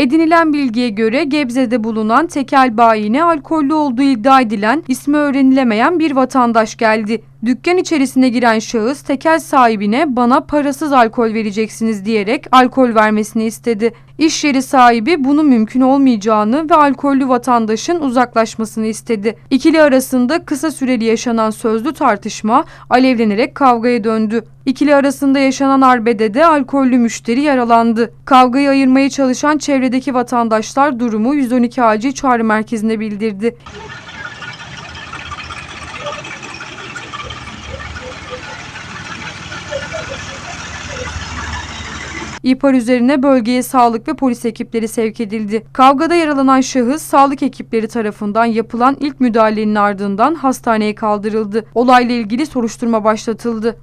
Edinilen bilgiye göre Gebze'de bulunan tekel bayine alkollü olduğu iddia edilen ismi öğrenilemeyen bir vatandaş geldi. Dükkan içerisine giren şahıs tekel sahibine bana parasız alkol vereceksiniz diyerek alkol vermesini istedi. İş yeri sahibi bunun mümkün olmayacağını ve alkollü vatandaşın uzaklaşmasını istedi. İkili arasında kısa süreli yaşanan sözlü tartışma alevlenerek kavgaya döndü. İkili arasında yaşanan arbedede alkollü müşteri yaralandı. Kavgayı ayırmaya çalışan çevredeki vatandaşlar durumu 112 acil çağrı merkezine bildirdi. İhbar üzerine bölgeye sağlık ve polis ekipleri sevk edildi. Kavgada yaralanan şahıs sağlık ekipleri tarafından yapılan ilk müdahalenin ardından hastaneye kaldırıldı. Olayla ilgili soruşturma başlatıldı.